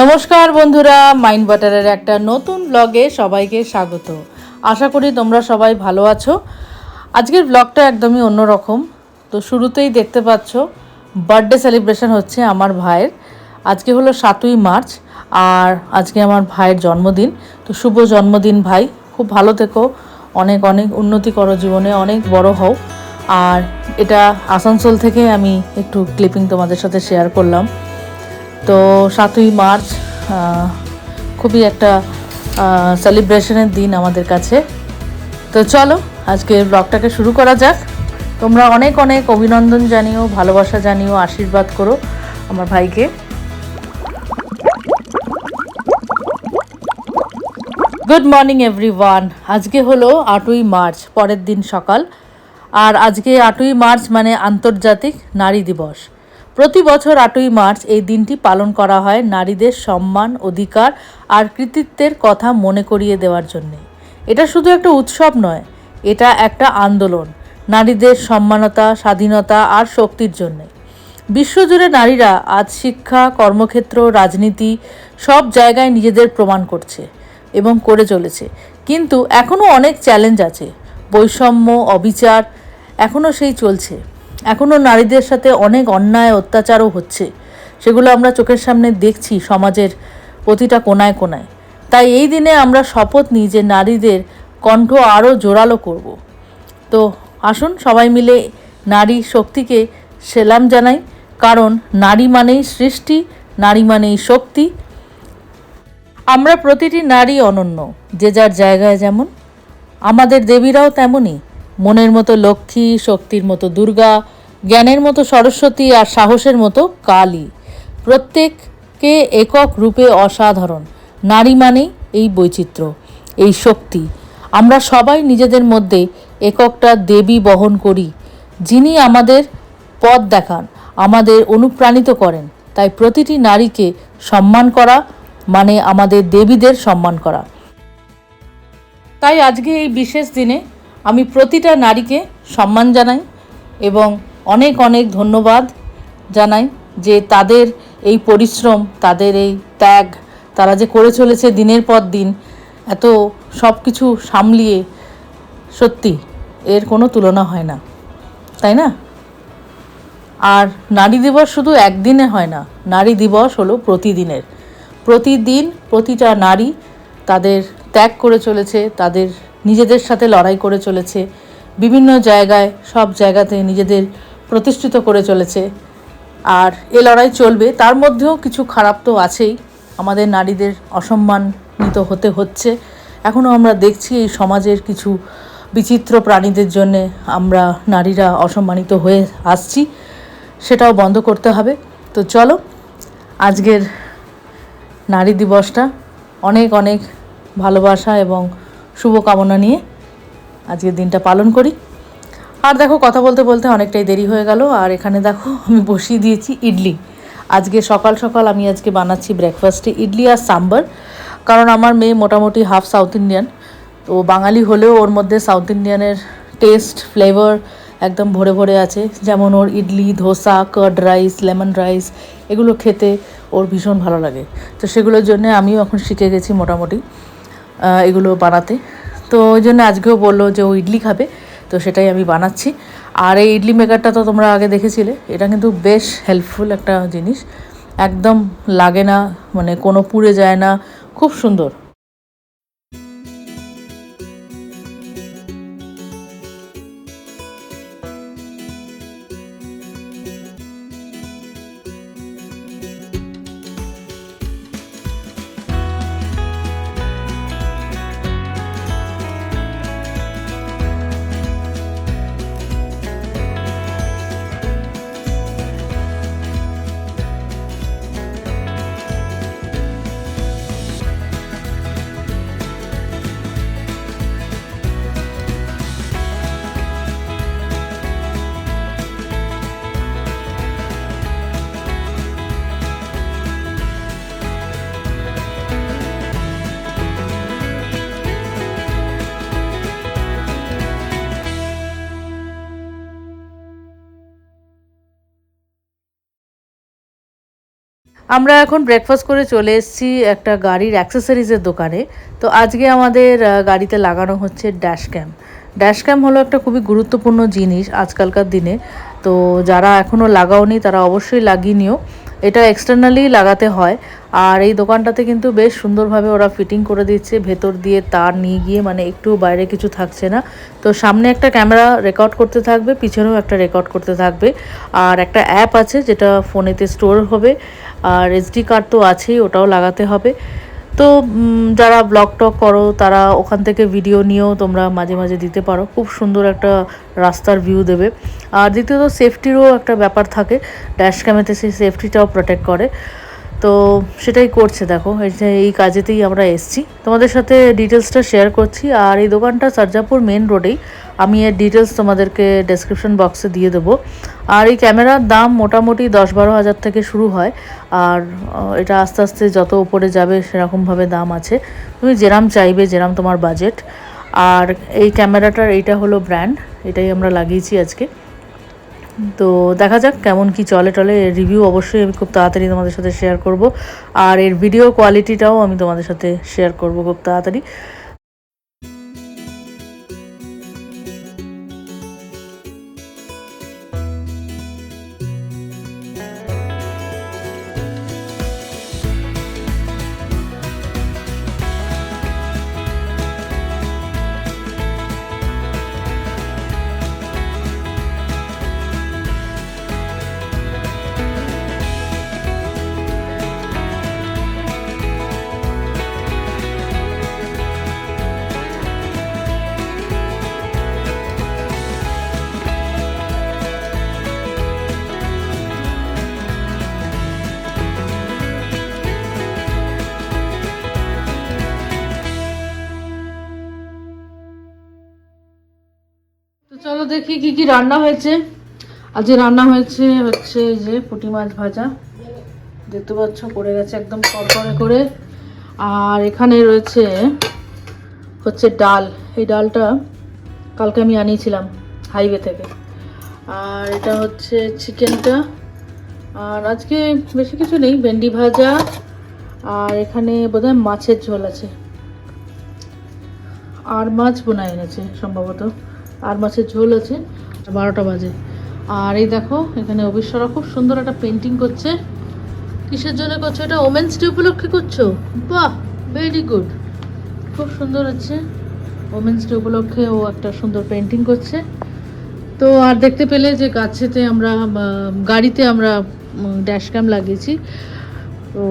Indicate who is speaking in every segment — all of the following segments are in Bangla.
Speaker 1: নমস্কার বন্ধুরা, মাইন্ড বাটারের একটা নতুন ব্লগে সবাইকে স্বাগত। আশা করি তোমরা সবাই ভালো আছো। আজকের ব্লগটা একদমই অন্যরকম। তো শুরুতেই দেখতে পাচ্ছ বার্থডে সেলিব্রেশন হচ্ছে আমার ভাইয়ের। আজকে হলো সাতই মার্চ, আর আজকে আমার ভাইয়ের জন্মদিন। তো শুভ জন্মদিন ভাই, খুব ভালো থেকো। অনেক অনেক উন্নতি করো জীবনে, অনেক বড় হও। আর এটা আসানসোল থেকে আমি একটু ক্লিপিং তোমাদের সাথে শেয়ার করলাম। তো সাতই মার্চ খুবই একটা সেলিব্রেশনের দিন আমাদের কাছে। তো চলো আজকে ব্লগটাকে শুরু করা যাক। তোমরা অনেক অনেক অভিনন্দন জানিও, ভালোবাসা জানিও, আশীর্বাদ করো আমার ভাইকে। গুড মর্নিং এভরিওয়ান আজকে হলো আটই মার্চ, পরের দিন সকাল। আর আজকে আটই মার্চ মানে আন্তর্জাতিক নারী দিবস। প্রতি বছর আটই মার্চ এই দিনটি পালন করা হয় নারীদের সম্মান, অধিকার আর কৃতিত্বের কথা মনে করিয়ে দেওয়ার জন্যে। এটা শুধু একটা উৎসব নয়, এটা একটা আন্দোলন, নারীদের সম্মানতা, স্বাধীনতা আর শক্তির জন্যে। বিশ্বজুড়ে নারীরা আজ শিক্ষা, কর্মক্ষেত্র, রাজনীতি সব জায়গায় নিজেদের প্রমাণ করছে এবং করে চলেছে। কিন্তু এখনও অনেক চ্যালেঞ্জ আছে, বৈষম্য, অবিচার এখনও সেই চলছে। এখনও নারীদের সাথে অনেক অন্যায় অত্যাচারও হচ্ছে। সেগুলো আমরা চোখের সামনে দেখছি সমাজের প্রতিটা কোনায় কোনায়। তাই এই দিনে আমরা শপথ নিই যে নারীদের কণ্ঠ আরও জোরালো করব। তো আসুন সবাই মিলে নারী শক্তিকে সেলাম জানাই। কারণ নারী মানেই সৃষ্টি, নারী মানেই শক্তি। আমরা প্রতিটি নারী অনন্য, যে যার জায়গায় যেমন। আমাদের দেবীরাও তেমনই, মনের মতো লক্ষ্মী, শক্তির মতো দুর্গা জ্ঞানের মতো সরস্বতী আর সাহসের মতো কালী। প্রত্যেককে একক রূপে অসাধারণ। নারী মানেই এই বৈচিত্র্য, এই শক্তি। আমরা সবাই নিজেদের মধ্যে এককটা দেবী বহন করি, যিনি আমাদের পথ দেখান, আমাদের অনুপ্রাণিত করেন। তাই প্রতিটি নারীকে সম্মান করা মানে আমাদের দেবীদের সম্মান করা। তাই আজকে এই বিশেষ দিনে আমি প্রতিটা নারীকে সম্মান জানাই এবং অনেক অনেক ধন্যবাদ জানাই যে তাদের এই পরিশ্রম, তাদের এই ত্যাগ, তারা যে করে চলেছে দিনের পর দিন, এত সব কিছু সামলিয়ে সত্যি এর কোনো তুলনা হয় না। তাই না? আর নারী দিবস শুধু একদিনে হয় না, নারী দিবস হলো প্রতিদিনের। প্রতিদিন প্রতিটা নারী তাদের ত্যাগ করে চলেছে, তাদের নিজেদের সাথে লড়াই করে চলেছে। বিভিন্ন জায়গায়, সব জায়গাতে নিজেদের প্রতিষ্ঠিত করে চলেছে। আর এ লড়াই চলবে। তার মধ্যেও কিছু খারাপ তো আছেই। আমাদের নারীদের অসম্মানিত হতে হচ্ছে। এখনও আমরা দেখছি এই সমাজের কিছু বিচিত্র প্রাণীদের জন্যে আমরা নারীরা অসম্মানিত হয়ে আসছি। সেটাও বন্ধ করতে হবে। তো চলো, আজকের নারী দিবসটা অনেক অনেক ভালোবাসা এবং শুভকামনা নিয়ে আজকের দিনটা পালন করি। আর দেখো, কথা বলতে বলতে অনেকটাই দেরি হয়ে গেল। আর এখানে দেখো, আমি বসিয়ে দিয়েছি ইডলি। আজকে সকাল সকাল আমি আজকে বানাচ্ছি ব্রেকফাস্টে ইডলি আর সাম্বার। কারণ আমার মেয়ে মোটামুটি হাফ সাউথ ইন্ডিয়ান তো বাঙালি হলেও ওর মধ্যে সাউথ ইন্ডিয়ানের টেস্ট ফ্লেভার একদম ভরে ভরে আছে। যেমন ওর idli, dosa curd rice lemon rice এগুলো খেতে ওর ভীষণ ভালো লাগে। তো সেগুলোর জন্য আমিও এখন শিখে গেছি মোটামুটি এগুলো বানাতে। তো ওই জন্য আজকেও বলল যে ও ইডলি খাবে। তো সেটাই আমি বানাচ্ছি। আর এই ইডলি মেকারটা তো তোমরা আগে দেখেছিলে, এটা কিন্তু বেশ হেল্পফুল একটা জিনিস। একদম লাগে না মানে কোনো পুড়ে যায় না, খুব সুন্দর। আমরা এখন ব্রেকফাস্ট করে চলে এসেছি একটা গাড়ির অ্যাক্সেসরিজের দোকানে। তো আজকে আমাদের গাড়িতে লাগানো হচ্ছে ড্যাশ ক্যাম ড্যাশ ক্যাম হলো একটা খুবই গুরুত্বপূর্ণ জিনিস আজকালকার দিনে। তো যারা এখনও লাগাওনি তারা অবশ্যই লাগিয়ে নিও। এটা এক্সটার্নালি লাগাতে হয়। আর এই দোকানটাতে কিন্তু বেশ সুন্দরভাবে ওরা ফিটিং করে দিচ্ছে। ভেতর দিয়ে তার নিয়ে গিয়ে মানে একটু বাইরে কিছু থাকছে না। তো সামনে একটা ক্যামেরা রেকর্ড করতে থাকবে, পিছনেও একটা রেকর্ড করতে থাকবে। আর একটা অ্যাপ আছে যেটা ফোনেতে স্টোর হবে। আর এসডি কার্ড তো আছেই, ওটাও লাগাতে হবে। তো যারা ব্লগ টক করো, তারা ওখান থেকে ভিডিও নিয়েও তোমরা মাঝে মাঝে দিতে পারো। খুব সুন্দর একটা রাস্তার ভিউ দেবে। আর দ্বিতীয়ত সেফটিরও একটা ব্যাপার থাকে। ড্যাশ ক্যামেতে সেই সেফটিটাও প্রোটেক্ট করে। তো সেটাই করছে, দেখো। এই কাজেতেই আমরা এসছি। তোমাদের সাথে ডিটেলসটা শেয়ার করছি, আর এই দোকানটা সারজাপুর মেন রোডেই আমি এর ডিটেলস তোমাদেরকে ডেসক্রিপশন বক্সে দিয়ে দেবো। আর এই ক্যামেরার দাম মোটামুটি দশ বারো হাজার থেকে শুরু হয়। আর এটা আস্তে আস্তে যত উপরে যাবে সেরকমভাবে দাম আছে। তুমি যেরাম চাইবে, যেরাম তোমার বাজেট আর এই ক্যামেরাটার এইটা হলো ব্র্যান্ড এটাই আমরা লাগিয়েছি আজকে। তো দেখা যাক কেমন কি চলে টলে। রিভিউ অবশ্যই আমি খুব তাড়াতাড়ি তোমাদের সাথে শেয়ার করব। আর এর ভিডিও কোয়ালিটিটাও আমি তোমাদের সাথে শেয়ার করব খুব তাড়াতাড়ি। চলো দেখি কি কি রান্না হয়েছে। আজকে রান্না হয়েছে হচ্ছে যে পুঁটি মাছ ভাজা। দেখতে পাচ্ছ, পড়ে গেছে একদম কড়কড়ে করে। আর এখানে রয়েছে হচ্ছে ডাল। এই ডালটা কালকে আমি আনিয়েছিলাম হাইওয়ে থেকে। আর এটা হচ্ছে চিকেনটা। আর আজকে বেশি কিছু নেই, ভেন্ডি ভাজা। আর এখানে বোধহয় মাছের ঝোল আছে। আর মাছ বোনা এনেছে, সম্ভবত। আর মাছের ঝোল আছে, বারোটা বাজে। আর এই দেখো, এখানে অবিশ্বরা খুব সুন্দর একটা পেন্টিং করছে। কিসের জন্য করছ এটা? ওমেন্স ডে উপলক্ষে করছ? বাহ ভেরি গুড খুব সুন্দর হচ্ছে। ওমেন্স ডে উপলক্ষে ও একটা সুন্দর পেন্টিং করছে। তো আর দেখতে পেলে যে গাছেতে আমরা গাড়িতে আমরা ড্যাশ ক্যাম লাগিয়েছি। তো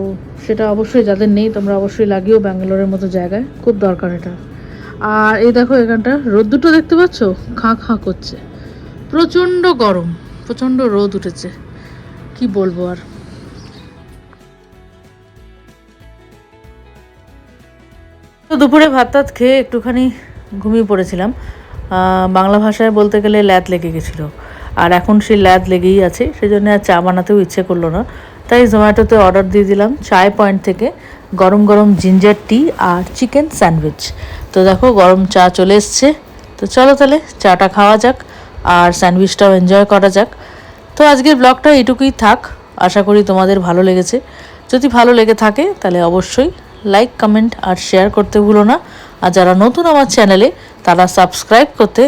Speaker 1: সেটা অবশ্যই যাদের নেই, তোমরা অবশ্যই লাগিও ব্যাঙ্গালোরের মতো জায়গায়। খুব দরকার এটা। আর এই দেখো এখানটা রোদ্দুরটা দেখতে পাচ্ছ? খাঁ খাঁ করছে। প্রচণ্ড গরম, প্রচণ্ড রোদ উঠেছে। কি বলব আর? দুপুরে ভাত টাত খেয়ে একটুখানি ঘুমিয়ে পড়েছিলাম। বাংলা ভাষায় বলতে গেলে ল্যাদ লেগে গেছিল। আর এখন সেই ল্যাদ লেগেই আছে সেই জন্য আর চা বানাতেও ইচ্ছে করল না। তাই জোম্যাটোতে অর্ডার দিয়ে দিলাম চায় পয়েন্ট থেকে গরম গরম জিঞ্জার টি আর চিকেন স্যান্ডউইচ। তো দেখো, গরম চা চলে এসছে। তো চলো তাহলে, চাটা খাওয়া যাক আর স্যান্ডউইচটাও এনজয় করা যাক। তো আজকের ব্লগটা এটুকুই থাক। আশা করি তোমাদের ভালো লেগেছে। যদি ভালো লেগে থাকে, তাহলে অবশ্যই লাইক কমেন্ট আর শেয়ার করতে ভুলো না। আর যারা নতুন আমার চ্যানেলে তারা সাবস্ক্রাইব করতে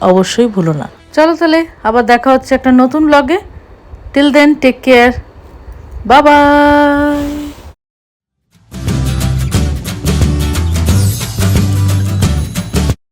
Speaker 1: অবশ্যই ভুলো না। চলো তাহলে, আবার দেখা হচ্ছে একটা নতুন ব্লগে till then take care bye